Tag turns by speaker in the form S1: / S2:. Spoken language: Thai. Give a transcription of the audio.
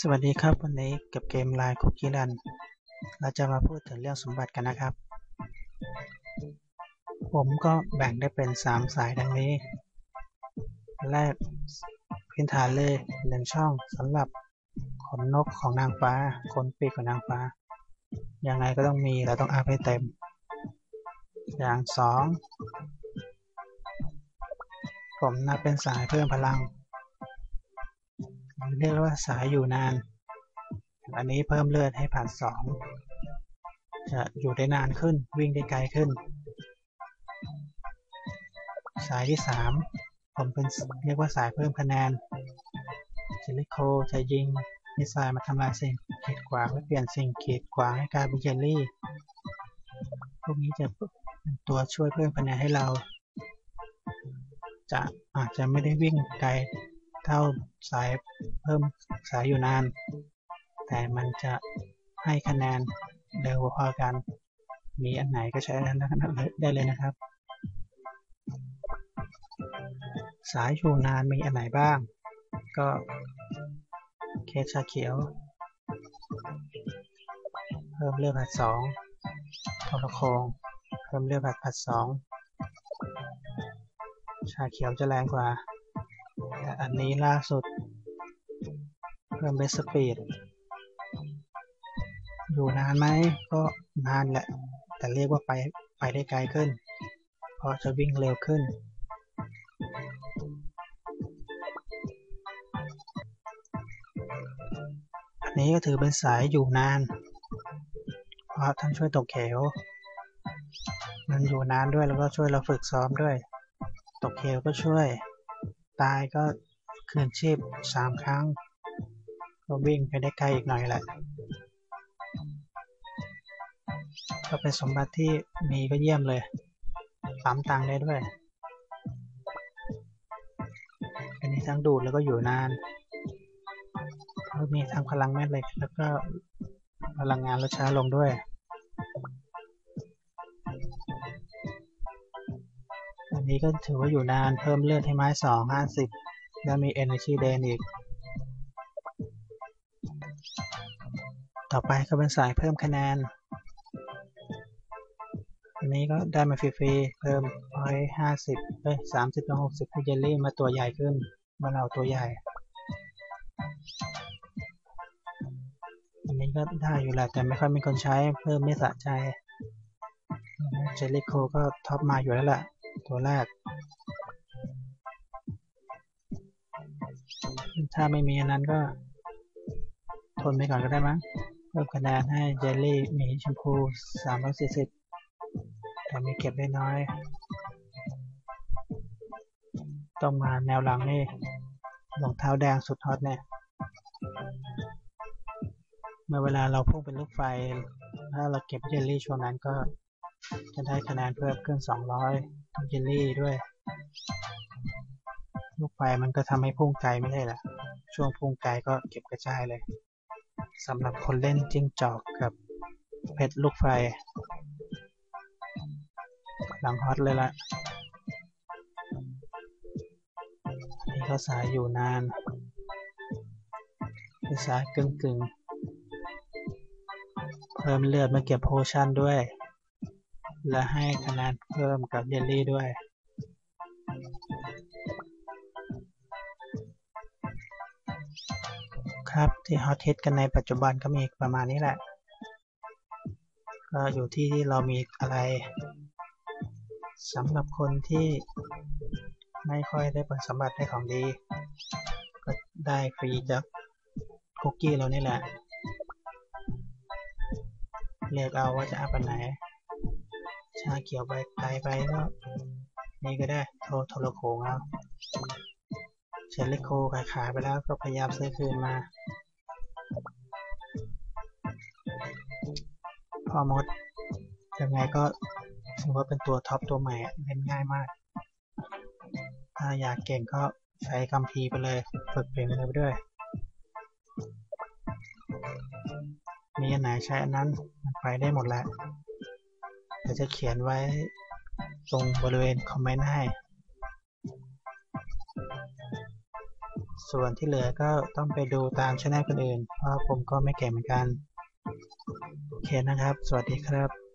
S1: สวัสดีครับ วันนี้กับเกมไลน์คุกกี้รัน เราจะมาพูดถึงเรื่องสมบัติกันนะครับ ผมก็แบ่งได้เป็น 3 สายดังนี้ แรกพื้นฐานเลยหนึ่งช่องสำหรับขนนกของนางฟ้าขนปีกของนางฟ้า ยังไงก็ต้องมีเราต้องอัพให้เต็ม อย่างสองผมนับเป็นสายเพิ่มพลัง เรียกว่าสายอยู่นาน อันนี้เพิ่มเลือดให้ผ่านสองจะอยู่ได้นานขึ้นวิ่งได้ไกลขึ้น สายที่สามผมเป็นเรียกว่าสายเพิ่มคะแนนเจลิโคจะยิงมิสไซล์มาทำลายสิ่งขีดขวางและเปลี่ยนสิ่งขีดขวางให้กลายเป็นเจลลี่พวกนี้จะเป็นตัวช่วยเพิ่มคะแนนให้เรา จะอาจจะไม่ได้วิ่งไกล เท่าสายเพิ่มสายอยู่นาน แต่มันจะให้คะแนนเร็วพอกัน มีอันไหนก็ใช้นั้นได้เลยนะครับ สายอยู่นานมีอันไหนบ้าง ก็เคสชาเขียว เพิ่มเลือดผัดสองทรโคงเพิ่มเลือดผัดผัดสองชาเขียวจะแรงกว่า อันนี้ล่าสุด เพิ่มเบสสปีด อยู่นานไหม ก็นานแหละ แต่เรียกว่าไปไปได้ไกลขึ้น เพราะจะวิ่งเร็วขึ้น อันนี้ก็ถือเป็นสายอยู่นาน เพราะท่านช่วยตกเขวมันอยู่นานด้วยแล้วก็ช่วยเราฝึกซ้อมด้วย ตกเขวก็ช่วย ตายก็คืนชีพสามครั้ง ก็วิ่งไปได้ไกลอีกหน่อยแหละ ก็เป็นสมบัติที่มีก็เยี่ยมเลยปั๊มตังค์ได้ด้วย อันนี้ทั้งดูดแล้วก็อยู่นานก็มีทั้งพลังแม่เหล็กแล้วก็พลังงานลดช้าลงด้วย นนี้ก็ถือว่าอยู่นานเพิ่มเลือดให้ไม้สองห้าสิบแล้วมี Energy d a n อีก ต่อไปก็เป็นสายเพิ่มคะแนน อันนี้ก็ได้มาฟรีๆ เพิ่มร้อยห้าสิบเอ้ยสามสิบถึงหกสิบให้เยลลี่มาตัวใหญ่ขึ้นมื่อเราตัวใหญ่ อันนี้ก็ได้อยู่แหละแต่ไม่ค่อยมีคนใช้เพิ่มไม่สะใจเจลลี่โคก็ท็อปมาอยู่แล้วแหละ ตัวแรก ถ้าไม่มีอันนั้นก็ ทนไปก่อนก็ได้มั้งเพิ่มคะแนนให้เจลลี่มีชมพู340 แต่มีเก็บได้น้อย ต้องมาแนวหลังนี่รองเท้าแดงสุดฮอตเนี่ยเมื่อเวลาเราพุ่งเป็นลูกไฟ ถ้าเราเก็บเจลลี่ช่วงนั้นก็ จะได้คะแนนเพิ่มขึ้น 200ทั้งเจลลี่ด้วย ลูกไฟมันก็ทำให้พุ่งไกลไม่ใช่หรอช่วงพุ่งไกลก็เก็บกระจายเลยสำหรับคนเล่นจิ้งจอกกับเพชรลูกไฟ หลังฮอตเลยละนี่ก็สายอยู่นานคือสายกึ่งกึ่งเพิ่มเลือดมาเก็บโพชั่นด้วย และให้คะแนนเพิ่มกับเยลลี่ด้วย ครับที่ฮอตฮิตกันในปัจจุบันก็มีประมาณนี้แหละ ก็อยู่ที่ที่เรามีอะไรสำหรับคนที่ไม่ค่อยได้ผลสมบัติได้ของดี ก็ได้ฟรีจากคุกกี้เรานี่แหละ เลือกเอาว่าจะเอาไปไหน ชาเขียวไปไกลไปก็นี่ก็ได้โทรโทรโขงเอาเชลลิโคขายขายไปแล้วก็พยายามซื้อคืนมา พอมดยังไงก็ถือว่าเป็นตัวท็อปตัวใหม่เล่นง่ายมาก ถ้าอยากเก่งก็ใช้คำพีไปเลย ฝึกเพลงไปเลยไปด้วย มีอันไหนใช้อันนั้น ไปได้หมดแล้ว ดี๋ยวจะเขียนไว้ตรงบริเวณคอมเมนต์ให้ ส่วนที่เหลือก็ต้องไปดูตามช่องคนอื่น เพราะผมก็ไม่เก่งเหมือนกัน โอเคนะครับ สวัสดีครับ